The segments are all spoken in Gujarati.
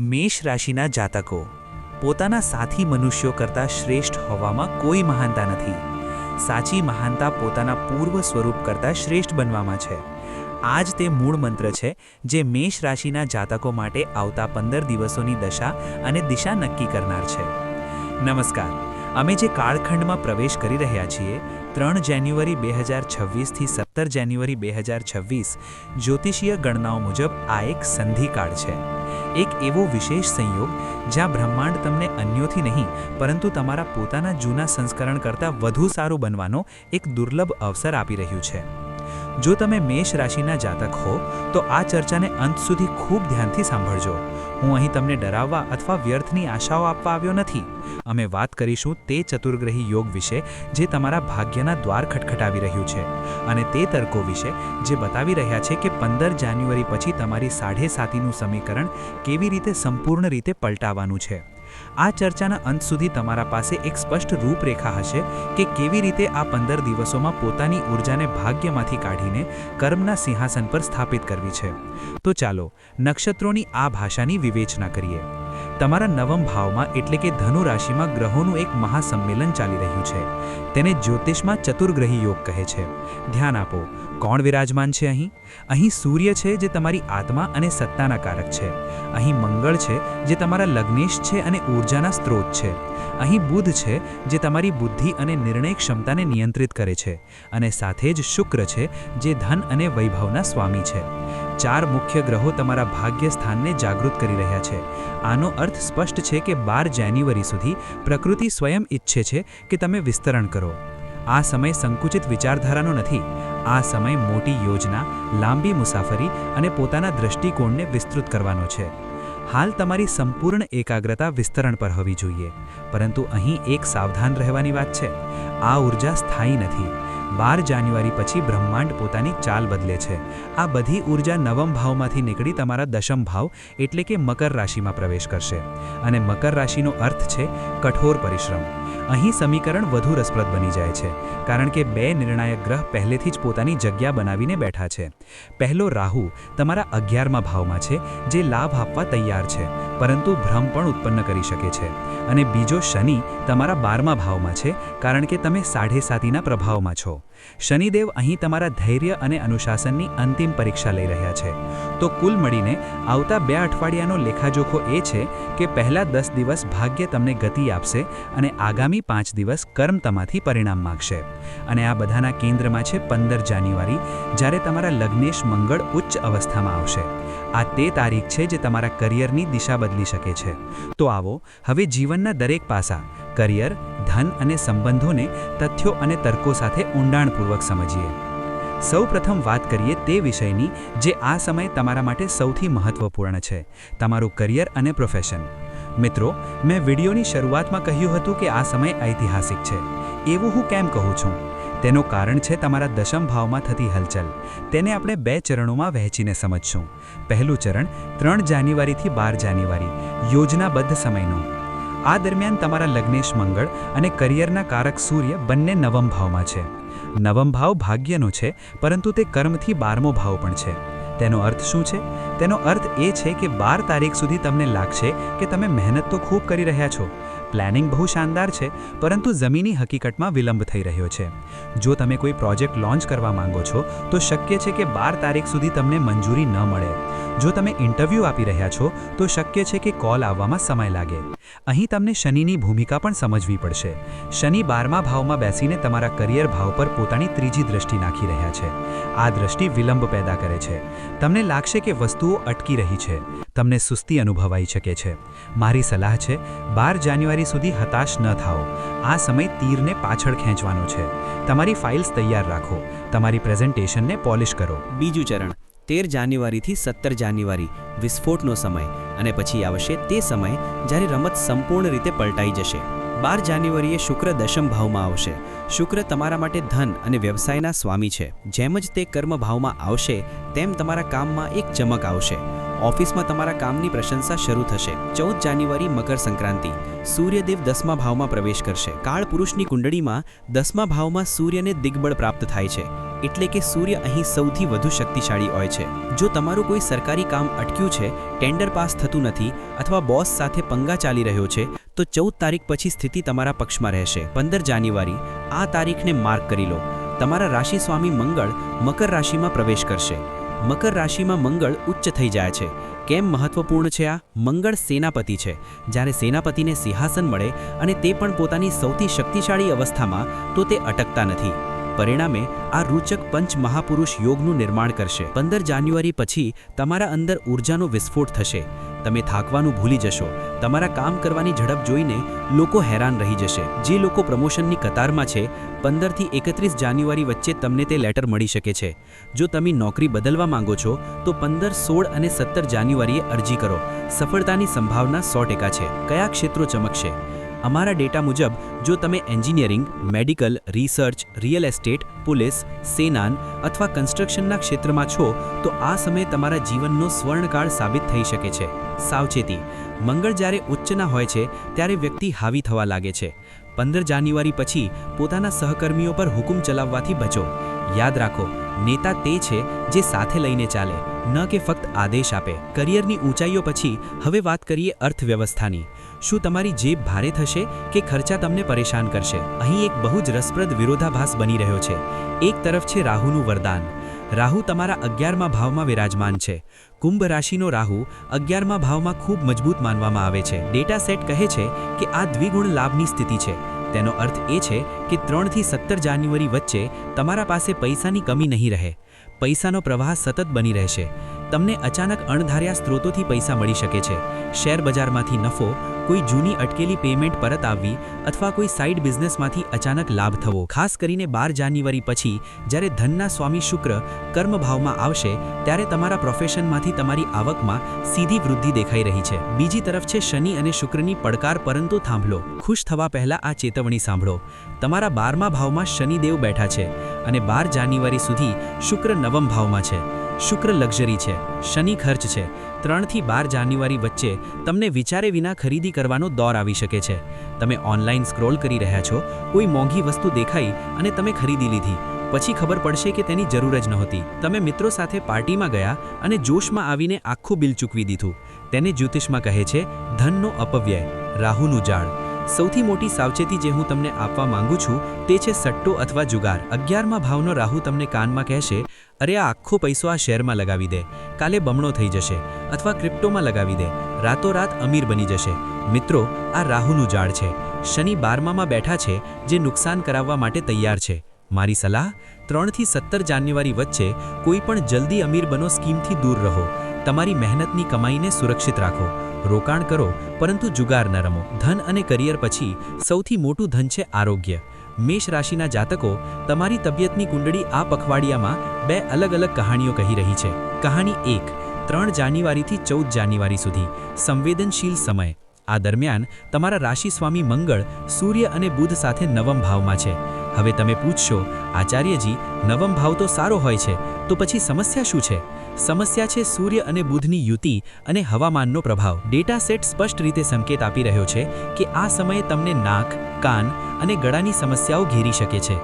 મેષ રાશિના જાતકો. પોતાના સાથી મનુષ્યો કરતાં શ્રેષ્ઠ હોવામાં કોઈ મહાનતા નથી. સાચી મહાનતા પોતાના પૂર્વ સ્વરૂપ કરતાં શ્રેષ્ઠ બનવામાં છે. આ જ તે મૂળ મંત્ર છે, જે મેષ રાશિના જાતકો માટે આવતા પંદર દિવસોની દશા અને દિશા નક્કી કરનાર છે. નમસ્કાર. અમે જે કાળખંડમાં પ્રવેશ કરી રહ્યા છીએ, ત્રણ જાન્યુઆરી બે હજાર છવ્વીસથી સત્તર જાન્યુઆરી બે હજાર છવ્વીસ, જ્યોતિષીય ગણનાઓ મુજબ આ એક સંધિકાળ છે. એક એવો વિશેષ સંયોગ જ્યાં બ્રહ્માંડ તમને અન્યોથી નહીં, પરંતુ તમારા પોતાના જૂના સંસ્કરણ કરતાં વધુ સારું બનવાનો એક દુર્લભ અવસર આપી રહ્યું છે. જો તમે મેષ રાશિના જાતક હો, તો આ ચર્ચાને અંત સુધી ખૂબ ધ્યાનથી સાંભળજો. હું અહીં તમને ડરાવવા અથવા વ્યર્થની આશાઓ આપવા આવ્યો નથી. અમે વાત કરીશું તે ચતુર્ગ્રહી યોગ વિશે, જે તમારા ભાગ્યના દ્વાર ખટખટાવી રહ્યું છે, અને તે તર્કો વિશે, જે બતાવી રહ્યા છે કે પંદર જાન્યુઆરી પછી તમારી સાઢે સાતીનું સમીકરણ કેવી રીતે સંપૂર્ણ રીતે પલટાવવાનું છે. આ ચર્ચાના અંત સુધી તમારા પાસે એક સ્પષ્ટ રૂપરેખા હશે કે કેવી રીતે આ પંદર દિવસોમાં પોતાની ઉર્જાને ભાગ્યમાંથી કાઢીને કર્મના સિંહાસન પર સ્થાપિત કરવી છે. તો ચાલો, નક્ષત્રોની આ ભાષાની વિવેચના કરીએ. તમારા નવમ ભાવમાં એટલે કે ધનુ રાશિમાં ગ્રહોનું એક મહાસંમેલન ચાલી રહ્યું છે. તેને જ્યોતિષમાં ચતુર્ગ્રહી યોગ કહે છે. ધ્યાન આપો કોણ વિરાજમાન છે અહીં? અહીં સૂર્ય છે જે તમારી આત્મા અને સત્તાના કારક છે. અહીં મંગળ છે જે તમારા લગ્નેશ છે અને ઊર્જાના સ્ત્રોત છે. અહીં બુધ છે જે તમારી બુદ્ધિ અને નિર્ણય ક્ષમતાને નિયંત્રિત કરે છે અને સાથે જ શુક્ર છે જે ધન અને વૈભવના સ્વામી છે. ચાર મુખ્ય ગ્રહો તમારા ભાગ્ય સ્થાનને જાગૃત કરી રહ્યા છે. આનો અર્થ સ્પષ્ટ છે કે બાર જાન્યુઆરી સુધી પ્રકૃતિ સ્વયં ઈચ્છે છે કે તમે વિસ્તરણ કરો. આ સમય સંકુચિત વિચારધારાનો નથી. આ સમય મોટી યોજના, લાંબી મુસાફરી અને પોતાના દૃષ્ટિકોણને વિસ્તૃત કરવાનો છે. હાલ તમારી સંપૂર્ણ એકાગ્રતા વિસ્તરણ પર હોવી જોઈએ. પરંતુ અહીં એક સાવધાન રહેવાની વાત છે. આ ઊર્જા સ્થાયી નથી. બાર જાન્યુઆરી પછી બ્રહ્માંડ પોતાની ચાલ બદલે છે. આ બધી ઊર્જા નવમ ભાવમાંથી નીકળી તમારા દશમ ભાવ એટલે કે મકર રાશિમાં પ્રવેશ કરશે. અને મકર રાશિનો અર્થ છે, કઠોર પરિશ્રમ. અહીં સમીકરણ વધુ રસપ્રદ બની જાય છે, કારણ કે બે નિર્ણાયક ગ્રહ પહેલેથી જ પોતાની જગ્યા બનાવીને બેઠા છે. પહેલો રાહુ તમારા અગિયારમાં ભાવમાં છે, જે લાભ આપવા તૈયાર છે, પરંતુ ભ્રમ પણ ઉત્પન્ન કરી શકે છે. અને બીજો શનિ તમારા બારમા ભાવમાં છે, કારણ કે તમે સાઢે સાતીના પ્રભાવમાં છો. શનિદેવ અહીં તમારા ધૈર્ય અને અનુશાસનની અંતિમ પરીક્ષા લઈ રહ્યા છે. તો કુલ મળીને આવતા બે અઠવાડિયાનો લેખાજોખો એ છે કે પહેલા દસ દિવસ ભાગ્ય તમને ગતિ આપશે અને આગામી પાંચ દિવસ કર્મ તમાથી પરિણામ માગશે. અને આ બધાના કેન્દ્રમાં છે પંદર જાન્યુઆરી, જ્યારે તમારા લગ્નેશ મંગળ ઉચ્ચ અવસ્થામાં આવશે. આ તે તારીખ છે જે તમારા કરિયરની દિશા બદલી શકે છે. તો આવો, હવે જીવનના દરેક પાસા, કરિયર, ધન અને સંબંધોને તથ્યો અને તર્કો સાથે ઊંડાણપૂર્વક સમજીએ. સૌ પ્રથમ વાત કરીએ તે વિષયની, જે આ સમય તમારા માટે સૌથી મહત્વપૂર્ણ છે, તમારું કરિયર અને પ્રોફેશન મિત્રો, મેં વિડીયોની શરૂઆતમાં કહ્યું હતું કે આ સમય ઐતિહાસિક છે. એવું હું કેમ કહું છું? તેનું કારણ છે તમારા દશમ ભાવમાં થતી હલચલ. તેને આપણે બે ચરણોમાં વહેંચીને સમજશું. પહેલું ચરણ, ત્રણ જાન્યુઆરીથી બાર જાન્યુઆરી, યોજનાબદ્ધ સમયનું. આ દરમિયાન તમારા લગ્નેશ મંગળ અને કરિયરના કારક સૂર્ય બંને નવમ ભાવમાં છે. નવમ ભાવ ભાગ્યનો છે, પરંતુ તે કર્મથી બારમો ભાવ પણ છે. તેનો અર્થ શું છે? તેનો અર્થ એ છે કે બાર તારીખ સુધી તમને લાગશે કે તમે મહેનત તો ખૂબ કરી રહ્યા છો પ્લાનિંગ બહુ શાનદાર છે, પરંતુ જમીની હકીકતમાં વિલંબ થઈ રહ્યો છે. જો તમે કોઈ પ્રોજેક્ટ લોન્ચ કરવા માંગો છો, તો શક્ય છે કે બાર તારીખ સુધી તમને મંજૂરી ન મળે. જો તમે ઇન્ટરવ્યૂ આપી રહ્યા છો, તો શક્ય છે કે કોલ આવવામાં સમય લાગે. અહીં તમને શનિની ભૂમિકા પણ સમજવી પડશે. શનિ બારમા ભાવમાં બેસીને તમારા કરિયર ભાવ પર પોતાની ત્રીજી દ્રષ્ટિ નાખી રહ્યા છે. આ દ્રષ્ટિ વિલંબ પેદા કરે છે. તમને લાગશે કે વસ્તુઓ અટકી રહી છે. તમને સુસ્તી અનુભવાઈ શકે છે. મારી સલાહ છે, બાર જાન્યુઆરી સુધી હતાશ ન થાઓ. આ સમય તીરને પાછળ ખેંચવાનો છે. તમારી ફાઇલ્સ તૈયાર રાખો. તમારી પ્રેઝન્ટેશનને પોલિશ કરો. બીજું ચરણ, તેર જાન્યુઆરીથી સત્તર જાન્યુઆરી, વિસ્ફોટનો સમય અને પછી આવશે તે સમય જ્યારે રમત સંપૂર્ણ રીતે પલટાઈ જશે. બાર જાન્યુઆરીએ શુક્ર દશમ ભાવમાં આવશે. શુક્ર તમારા માટે ધન અને વ્યવસાયના સ્વામી છે. જેમ જ તે કર્મ ભાવમાં આવશે, તેમ તમારા કામમાં એક ચમક આવશે. ઓફિસમાં તમારા કામની પ્રશંસા શરૂ થશે. ચૌદ જાન્યુઆરી મકર સંક્રાંતિ. સૂર્યદેવ દસમા ભાવમાં પ્રવેશ કરશે. કાળ પુરુષની કુંડળીમાં દસમા ભાવમાં સૂર્યને દિગ્બળ પ્રાપ્ત થાય છે. એટલે કે સૂર્ય અહીં સૌથી વધુ શક્તિશાળી હોય છે. જો તમારું કોઈ સરકારી કામ અટક્યું છે, ટેન્ડર પાસ થતું નથી અથવા બોસ સાથે પંગા ચાલી રહ્યો છે, તો ચૌદ તારીખ પછી સ્થિતિ તમારા પક્ષમાં રહેશે. પંદર જાન્યુઆરી. આ તારીખને માર્ક કરી લો. તમારા રાશિ સ્વામી મંગળ મકર રાશિમાં પ્રવેશ કરશે. મકર રાશિમાં મંગળ ઉચ્ચ થઈ જાય છે. કેમ મહત્વપૂર્ણ છે આ? મંગળ સેનાપતિ છે. જ્યારે સેનાપતિને સિંહાસન મળે અને તે પણ પોતાની સૌથી શક્તિશાળી અવસ્થામાં, તો તે અટકતા નથી. પરિણામે, આ રૂચક પંચ મહાપુરુષ યોગનું નિર્માણ કરશે. પંદર જાન્યુઆરી પછી તમારા અંદર ઊર્જાનો વિસ્ફોટ થશે. તમે થાકવાનું ભૂલી જશો. તમારા કામ કરવાની ઝડપ જોઈને લોકો હેરાન રહી જશે. જે લોકો પ્રમોશનની કતારમાં છે, પંદરથી એકત્રીસ જાન્યુઆરી વચ્ચે તમને તે લેટર મળી શકે છે. જો તમે નોકરી બદલવા માંગો છો, તો પંદર, સોળ અને સત્તર જાન્યુઆરીએ અરજી કરો. સફળતાની સંભાવના સો ટકા છે. કયા ક્ષેત્રો ચમકશે? અમારા ડેટા મુજબ, જો તમે engineering, medical, research, real estate, police, સેનાન અથવા કન્સ્ટ્રક્શનના ક્ષેત્રમાં છો, તો આ સમય તમારા જીવનનો સ્વર્ણકાળ સાબિત થઈ શકે છે. સાવચેતી. મંગળ જ્યારે ઉચ્ચના હોય છે, ત્યારે વ્યક્તિ હાવી થવા લાગે છે. પંદર જાન્યુઆરી પછી પોતાના સહકર્મીઓ પર હુકુમ ચલાવવાથી બચો. યાદ રાખો, નેતા તે છે જે સાથે લઈને ચાલે, ન કે ફક્ત આદેશ આપે. કરિયરની ઊંચાઈઓ પછી, હવે વાત કરીએ અર્થવ્યવસ્થાની. શું તમારી જેબ ભારે થશે કે ખર્ચા તમને પરેશાન કરશે? અહીં એક બહુ જ રસપ્રદ વિરોધાભાસ બની રહ્યો છે. એક તરફ છે રાહુનું વરદાન. રાહુ તમારા અગિયારમા ભાવમાં વિરાજમાન છે. કુંભ રાશિનો રાહુ અગિયારમા ભાવમાં ખૂબ મજબૂત માનવામાં આવે છે. ડેટા સેટ કહે છે કે આ દ્વિગુણ લાભની સ્થિતિ છે. તેનો અર્થ એ છે કે ત્રણથી સત્તર જાન્યુઆરી વચ્ચે તમારા પાસે પૈસાની કમી નહીં રહે. પૈસાનો પ્રવાહ સતત બની રહેશે. તમને અચાનક અણધાર્યા સ્ત્રોતોથી પૈસા મળી શકે છે. શેર બજારમાંથી નફો, કોઈ જૂની અટકેલી પેમેન્ટ પરત આવવી અથવા કોઈ સાઇડ બિઝનેસમાંથી અચાનક લાભ થવો. ખાસ કરીને બાર જાન્યુઆરી પછી, જ્યારે ધનના સ્વામી શુક્ર કર્મભાવમાં આવશે, ત્યારે તમારા પ્રોફેશનમાંથી તમારી આવકમાં સીધી વૃદ્ધિ દેખાઈ રહી છે. બીજી તરફ છે શનિ અને શુક્રની પડકાર, પરંતુ થાંભલો. ખુશ થવા પહેલાં આ ચેતવણી સાંભળો. તમારા બારમા ભાવમાં શનિદેવ બેઠા છે અને બાર જાન્યુઆરી સુધી શુક્ર નવમ ભાવમાં છે. શુક્ર લક્ઝરી છે, શનિ ખર્ચ છે. ત્રણથી બાર જાન્યુઆરી વચ્ચે તમને વિચારે વિના ખરીદી કરવાનો દોર આવી શકે છે. તમે ઓનલાઈન સ્ક્રોલ કરી રહ્યા છો, કોઈ મોંઘી વસ્તુ દેખાઈ અને તમે ખરીદી લીધી. પછી ખબર પડશે કે તેની જરૂર જ નહોતી. તમે મિત્રો સાથે પાર્ટીમાં ગયા અને જોશમાં આવીને આખું બિલ ચૂકવી દીધું. તેને જ્યોતિષમાં કહે છે, ધનનો અપવ્યય, રાહુનું જાળ. સૌથી મોટી સાવચેતી જે હું તમને આપવા માંગુ છું, તે છે સટ્ટો અથવા જુગાર. અગિયારમાં ભાવનો રાહુ તમને કાનમાં કહેશે અરે, આ આખો પૈસો આ શેરમાં લગાવી દે. કાલે બમણો થઈ જશે અથવા ક્રિપ્ટોમાં લગાવી દે. રાતોરાત અમીર બની જશે. મિત્રો, આ રાહુનું ઝાડ છે. શનિ બારમામાં બેઠા છે જે નુકસાન કરાવવા માટે તૈયાર છે. મારી સલાહ? ત્રણથી સત્તર જાન્યુઆરી વચ્ચે કોઈ પણ જલ્દી અમીર બનો સ્કીમથી દૂર રહો. તમારી મહેનતની કમાઈને સુરક્ષિત રાખો. રોકાણ કરો, પરંતુ જુગાર ન રમો. ધન અને કરિયર પછી સૌથી મોટું ધન છે આરોગ્ય. મેષ રાશિના જાતકો તમારી તબિયતની કુંડળી આ પખવાડિયામાં બે અલગ અલગ કહાણીઓ કહી રહી છે. કહાણી એક, ત્રણ જાન્યુઆરીથી ચૌદ જાન્યુઆરી સુધી. સંવેદનશીલ સમય. આ દરમિયાન તમારા રાશિ સ્વામી મંગળ, સૂર્ય અને બુધ સાથે નવમ ભાવમાં છે. હવે તમે પૂછશો, આચાર્યજી, નવમ ભાવ તો સારો હોય છે, તો પછી સમસ્યા શું છે? સમસ્યા છે સૂર્ય અને બુધની યુતિ અને હવામાનનો પ્રભાવ. ડેટા સેટ સ્પષ્ટ રીતે સંકેત આપી રહ્યો છે કે આ સમયે તમને નાક, કાન અને ગળાની સમસ્યાઓ ઘેરી શકે છે.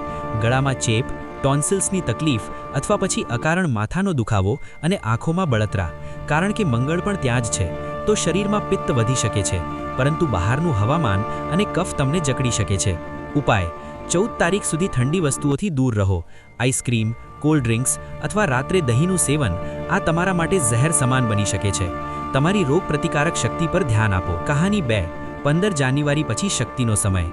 ગળામાં ચેપ, ટોન્સિલ્સની તકલીફ અથવા પછી અકારણ માથાનો દુખાવો અને આંખોમાં બળતરા. કારણ કે મંગળ પણ ત્યાં જ છે, તો શરીરમાં પિત્ત વધી શકે છે, પરંતુ બહારનું હવામાન અને કફ તમને જકડી શકે છે. ઉપાય, ચૌદ તારીખ સુધી ઠંડી વસ્તુઓથી દૂર રહો. આઈસ્ક્રીમ કોલ્ડ ડ્રિંક્સ અથવા રાત્રે દહીંનું સેવન આ તમારા માટે ઝહેર સમાન બની શકે છે. તમારી રોગ પ્રતિકારક શક્તિ પર ધ્યાન આપો. કહાની બે, પંદર જાન્યુઆરી પછી શક્તિનો સમય.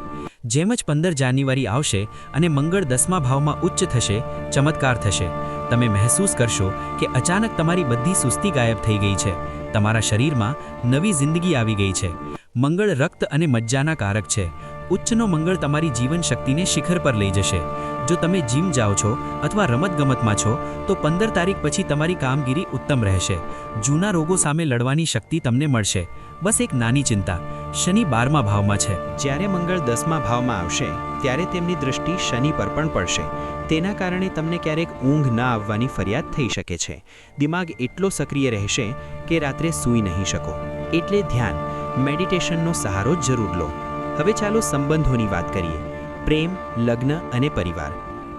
જેમ જ પંદર જાન્યુઆરી આવશે અને મંગળ દસમા ભાવમાં ઉચ્ચ થશે, ચમત્કાર થશે. તમે મહેસૂસ કરશો કે અચાનક તમારી બધી સુસ્તી ગાયબ થઈ ગઈ છે. તમારા શરીરમાં નવી જિંદગી આવી ગઈ છે. મંગળ રક્ત અને મજ્જાના કારક છે. ઉચ્ચનો મંગળ તમારી જીવન શક્તિને શિખર પર લઈ જશે. જો તમે જીમ જાઓ છો અથવા રમતગમતમાં છો, તો પંદર તારીખ પછી તમારી કામગીરી ઉત્તમ રહેશે. જૂના રોગો સામે લડવાની શક્તિ તમને મળશે. બસ એક નાની ચિંતા. શનિ બારમા ભાવમાં છે. જ્યારે મંગળ દસમા ભાવમાં આવશે, ત્યારે તેમની દૃષ્ટિ શનિ પર પણ પડશે. તેના કારણે તમને ક્યારેક ઊંઘ ના આવવાની ફરિયાદ થઈ શકે છે. દિમાગ એટલો સક્રિય રહેશે કે રાત્રે સૂઈ નહીં શકો. એટલે ધ્યાન. મેડિટેશનનો સહારો જરૂર લો. હવે ચાલો સંબંધોની વાત કરીએ. પ્રેમ, લગ્ન અને પરિવાર.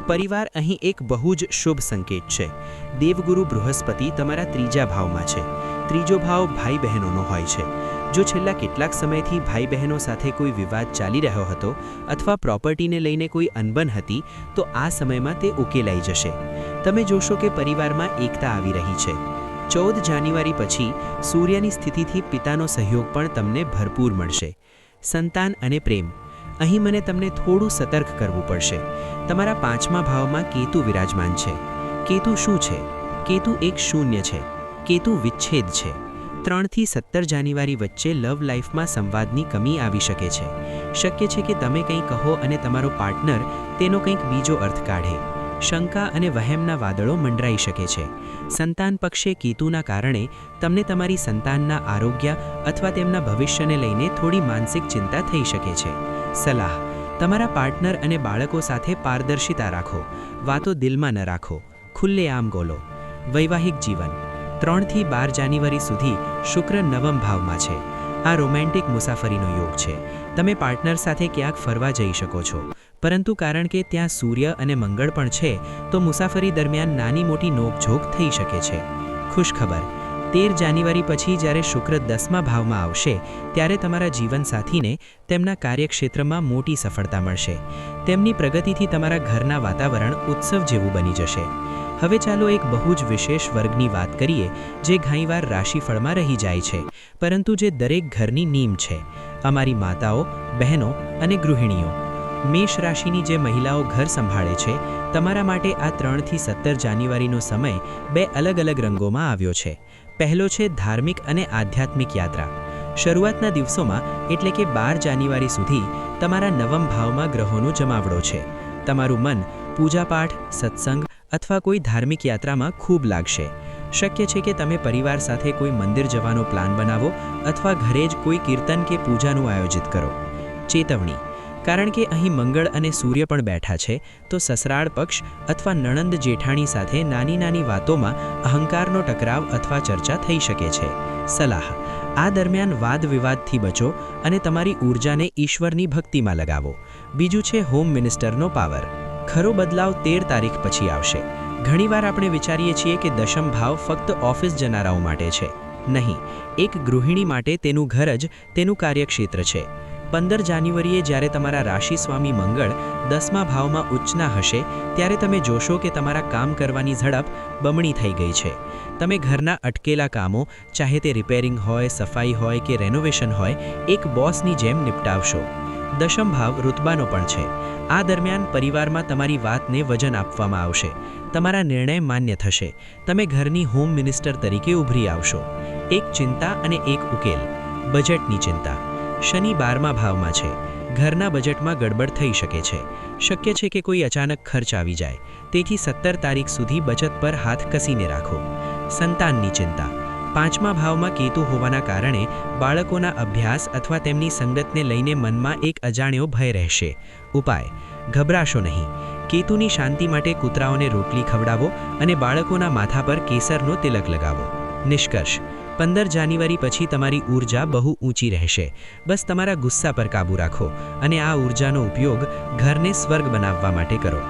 પરિવાર અહીં એક બહુ જ શુભ સંકેત છે. દેવગુરુ બૃહસ્પતિ તમારા ત્રીજા ભાવમાં છે. ત્રીજો ભાવ ભાઈ બહેનોનો હોય છે. જો છેલ્લા કેટલાક સમયથી ભાઈ બહેનો સાથે કોઈ વિવાદ ચાલી રહ્યો હતો અથવા પ્રોપર્ટીને લઈને કોઈ અનબન હતી, તો આ સમયમાં તે ઉકેલાઈ જશે. તમે જોશો કે પરિવારમાં એકતા આવી રહી છે. ચૌદ જાન્યુઆરી પછી સૂર્યની સ્થિતિથી પિતાનો સહયોગ પણ તમને ભરપૂર મળશે. સંતાન અને પ્રેમ. અહીં મને તમને થોડું સતર્ક કરવું પડશે. તમારા પાંચમા ભાવમાં કેતુ વિરાજમાન છે. કેતુ શું છે? કેતુ એક શૂન્ય છે. કેતુ વિચ્છેદ છે. ત્રણથી સત્તર જાન્યુઆરી વચ્ચે લવ લાઈફમાં સંવાદની કમી આવી શકે છે. શક્ય છે કે તમે કંઈ કહો અને તમારો પાર્ટનર તેનો કંઈક બીજો અર્થ કાઢે. શંકા અને વહેમના વાદળો મંડરાઈ શકે છે. સંતાન પક્ષે કેતુના કારણે તમને તમારી સંતાનના આરોગ્ય અથવા તેમના ભવિષ્યને લઈને થોડી માનસિક ચિંતા થઈ શકે છે. સલાહ. તમારા પાર્ટનર અને બાળકો સાથે પારદર્શિતા રાખો. વાતો દિલમાં ન રાખો. ખુલ્લેઆમ બોલો. વૈવાહિક જીવન. ત્રણથી બાર જાન્યુઆરી સુધી શુક્ર નવમ ભાવમાં છે. આ રોમેન્ટિક મુસાફરીનો યોગ છે. તમે પાર્ટનર સાથે ક્યાંક ફરવા જઈ શકો છો. પરંતુ કારણ કે ત્યાં સૂર્ય અને મંગળ પણ છે, તો મુસાફરી દરમિયાન નાની મોટી નોકઝોક થઈ શકે છે. ખુશખબર. તેર જાન્યુઆરી પછી જ્યારે શુક્ર દસમા ભાવમાં આવશે, ત્યારે તમારા જીવનસાથીને તેમના કાર્યક્ષેત્રમાં મોટી સફળતા મળશે. તેમની પ્રગતિથી તમારા ઘરના વાતાવરણ ઉત્સવ જેવું બની જશે. હવે ચાલો એક બહુ જ વિશેષ વર્ગની વાત કરીએ, જે ઘણીવાર રાશિફળમાં રહી જાય છે, પરંતુ જે દરેક ઘરની નીમ છે. અમારી માતાઓ, બહેનો અને ગૃહિણીઓ, મેષ રાશિની જે મહિલાઓ ઘર સંભાળે છે, તમારા માટે આ ત્રણથી સત્તર જાન્યુઆરીનો સમય બે અલગ અલગ રંગોમાં આવ્યો છે. પહેલો છે ધાર્મિક અને આધ્યાત્મિક યાત્રા. શરૂઆતના દિવસોમાં, એટલે કે બાર જાન્યુઆરી સુધી, તમારા નવમ ભાવમાં ગ્રહોનો જમાવડો છે. તમારું મન પૂજાપાઠ, સત્સંગ અથવા કોઈ ધાર્મિક યાત્રામાં ખૂબ લાગશે. શક્ય છે કે તમે પરિવાર સાથે કોઈ મંદિર જવાનો પ્લાન બનાવો અથવા ઘરે જ કોઈ કીર્તન કે પૂજાનું આયોજિત કરો. ચેતવણી. કારણ કે અહીં મંગળ અને સૂર્ય પણ બેઠા છે, તો સસરાળ પક્ષ અથવા નણંદ જેઠાણી સાથે નાની નાની વાતોમાં અહંકારનો ટકરાવ અથવા ચર્ચા થઈ શકે છે. સલાહ, આ દરમિયાન વાદ વિવાદથી બચો અને તમારી ઊર્જાને ઈશ્વરની ભક્તિમાં લગાવો. બીજું છે હોમ મિનિસ્ટરનો પાવર. ખરો બદલાવ તેર તારીખ પછી આવશે. ઘણીવાર આપણે વિચારીએ છીએ કે દશમ ભાવ ફક્ત ઓફિસ જનારાઓ માટે છે. નહીં, એક ગૃહિણી માટે તેનું ઘર જ તેનું કાર્યક્ષેત્ર છે. પંદર જાન્યુઆરીએ જ્યારે તમારા રાશિ સ્વામી મંગળ દસમા ભાવમાં ઉચ્ચના હશે, ત્યારે તમે જોશો કે તમારા કામ કરવાની ઝડપ બમણી થઈ ગઈ છે. તમે ઘરના અટકેલા કામો, ચાહે તે રિપેરિંગ હોય, સફાઈ હોય કે રેનોવેશન હોય, એક બોસની જેમ નિપટાવશો. દશમ ભાવ ઋતબાનો પણ છે. આ દરમિયાન પરિવારમાં તમારી વાતને વજન આપવામાં આવશે. તમારા નિર્ણય માન્ય થશે. તમે ઘરની હોમ મિનિસ્ટર તરીકે ઉભરી આવશો. એક ચિંતા અને એક ઉકેલ. બજેટની ચિંતા. શનિ બારમા ભાવમાં છે. ઘરના બજેટમાં ગડબડ થઈ શકે છે. શક્ય છે કે કોઈ અચાનક ખર્ચ આવી જાય. તેથી સત્તર તારીખ સુધી બચત પર હાથ કસીને રાખો. સંતાનની ચિંતા. પાંચમા ભાવમાં કેતુ હોવાના કારણે બાળકોના અભ્યાસ અથવા તેમની સંગતને લઈને મનમાં એક અજાણ્યો ભય રહેશે. ઉપાય. ગભરાશો નહીં. કેતુની શાંતિ માટે કૂતરાઓને રોટલી ખવડાવો અને બાળકોના માથા પર કેસરનો તિલક લગાવો. નિષ્કર્ષ. પંદર જાન્યુઆરી પછી તમારી ઊર્જા બહુ ઊંચી રહેશે. બસ તમારા ગુસ્સા પર કાબૂ રાખો અને આ ઊર્જાનો ઉપયોગ ઘરને સ્વર્ગ બનાવવા માટે કરો.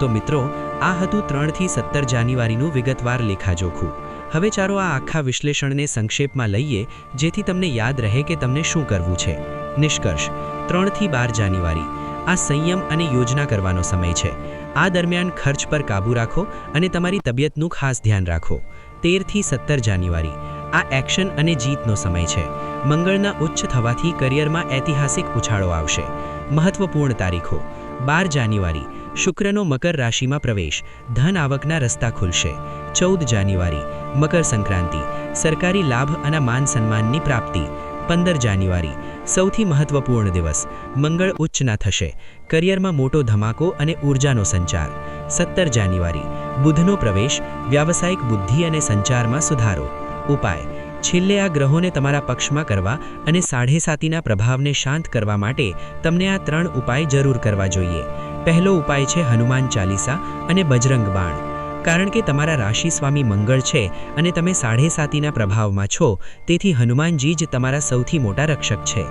તો મિત્રો, આ હતું ત્રણથી સત્તર જાન્યુઆરીનું વિગતવાર લેખાજોખું. હવે ચાલો આ આખા વિશ્લેષણને સંક્ષેપમાં લઈએ, જેથી તમને યાદ રહે કે તમને શું કરવું છે. નિષ્કર્ષ, ત્રણથી બાર જાન્યુઆરી. આ સંયમ અને યોજના કરવાનો સમય છે. આ દરમિયાન ખર્ચ પર કાબૂ રાખો અને તમારી તબિયતનું ખાસ ધ્યાન રાખો. તેરથી સત્તર જાન્યુઆરી. આ એક્શન અને જીતનો સમય છે. મંગળના ઉચ્ચ થવાથી કરિયરમાં ઐતિહાસિક ઉછાળો આવશે. મહત્વપૂર્ણ તારીખો. બાર જાન્યુઆરી. શુક્રનો મકર રાશિમાં પ્રવેશ. ધન આવકના રસ્તા ખુલશે. ચૌદ જાન્યુઆરી. મકર સંક્રાંતિ. સરકારી લાભ અને માન સન્માનની પ્રાપ્તિ. પંદર જાન્યુઆરી. સૌથી મહત્વપૂર્ણ દિવસ. મંગળ ઉચ્ચના થશે. કરિયરમાં મોટો ધમાકો અને ઊર્જાનો સંચાર. સત્તર જાન્યુઆરી. બુધનો પ્રવેશ. વ્યાવસાયિક બુદ્ધિ અને સંચારમાં સુધારો. ઉપાય. છેલ્લે આ ગ્રહોને તમારા પક્ષમાં કરવા અને સાતીના પ્રભાવને શાંત કરવા માટે તમને આ ત્રણ ઉપાય જરૂર કરવા જોઈએ. પહેલો ઉપાય છે હનુમાન ચાલીસા અને બજરંગ બાણ. કારણ કે તમારા રાશિ સ્વામી મંગળ છે અને તમે સાતીના પ્રભાવમાં છો, તેથી હનુમાનજી જ તમારા સૌથી મોટા રક્ષક છે.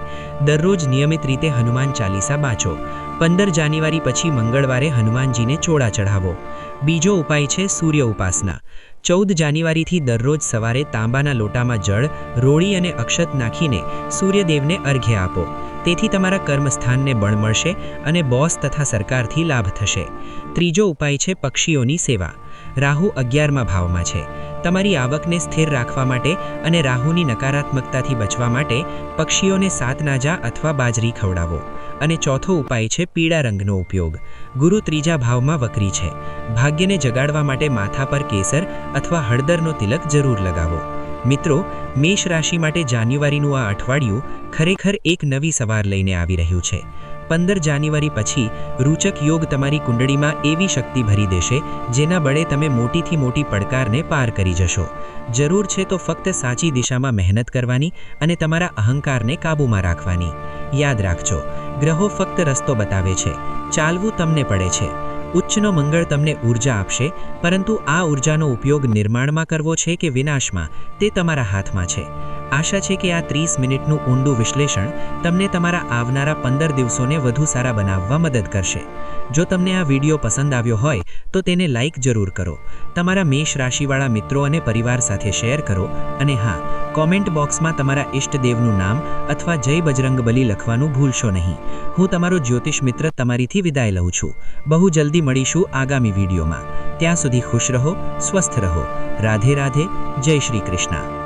દરરોજ નિયમિત રીતે હનુમાન ચાલીસા વાંચો પંદર જાન્યુઆરી પછી મંગળવારે હનુમાનજીને ચોળા ચઢાવો. બીજો ઉપાય છે સૂર્ય ઉપાસના. ચૌદ જાન્યુઆરીથી દરરોજ સવારે તાંબાના લોટામાં જળ, રોળી અને અક્ષત નાખીને સૂર્યદેવને અર્ઘ્ય આપો. તેથી તમારા કર્મસ્થાનને બળ મળશે અને બોસ તથા સરકારથી લાભ થશે. ત્રીજો ઉપાય છે પક્ષીઓની સેવા. રાહુ અગિયારમા ભાવમાં છે. તમારી આવકને સ્થિર રાખવા માટે અને રાહુની નકારાત્મકતાથી બચવા માટે પક્ષીઓને સાતનાજા અથવા બાજરી ખવડાવો. અને ચોથો ઉપાય છે પીળા રંગનો ઉપયોગ. ગુરુ ત્રીજા ભાવમાં વક્રી છે. ભાગ્યને જગાડવા માટે માથા પર કેસર અથવા હળદરનો તિલક જરૂર લગાવો. મિત્રો, મેષ રાશિ માટે જાન્યુઆરીનું આ અઠવાડિયું ખરેખર એક નવી સવાર લઈને આવી રહ્યું છે. પંદર જાન્યુઆરી પછી રૂચક યોગ તમારી કુંડળીમાં એવી શક્તિ ભરી દેશે, જેના બળે તમે મોટીથી મોટી પડકારને પાર કરી જશો. જરૂર છે તો ફક્ત સાચી દિશામાં મહેનત કરવાની અને તમારા અહંકારને કાબૂમાં રાખવાની. યાદ રાખજો, ગ્રહો ફક્ત રસ્તો બતાવે છે. ચાલવું તમને પડે છે. ઉચ્ચનો મંગળ તમને ઊર્જા આપશે, પરંતુ આ ઊર્જાનો ઉપયોગ નિર્માણમાં કરવો છે કે વિનાશમાં, તે તમારા હાથમાં છે. આશા છે કે આ ત્રીસ મિનિટનું ઊંડું વિશ્લેષણ તમને તમારા આવનારા પંદર દિવસોને વધુ સારા બનાવવા મદદ કરશે. જો તમને આ વીડિયો પસંદ આવ્યો હોય, તો તેને લાઇક જરૂર કરો. તમારા મેષ રાશિવાળા મિત્રો અને પરિવાર સાથે શેર કરો અને હા, કોમેન્ટ બોક્સમાં તમારા ઇષ્ટદેવનું નામ અથવા જય બજરંગબલી લખવાનું ભૂલશો નહીં. હું તમારો જ્યોતિષ મિત્ર તમારીથી વિદાય લઉં છું. બહુ જલ્દી મળીશું આગામી વિડીયોમાં. ત્યાં સુધી ખુશ રહો, સ્વસ્થ રહો. રાધે રાધે, જય શ્રી કૃષ્ણ.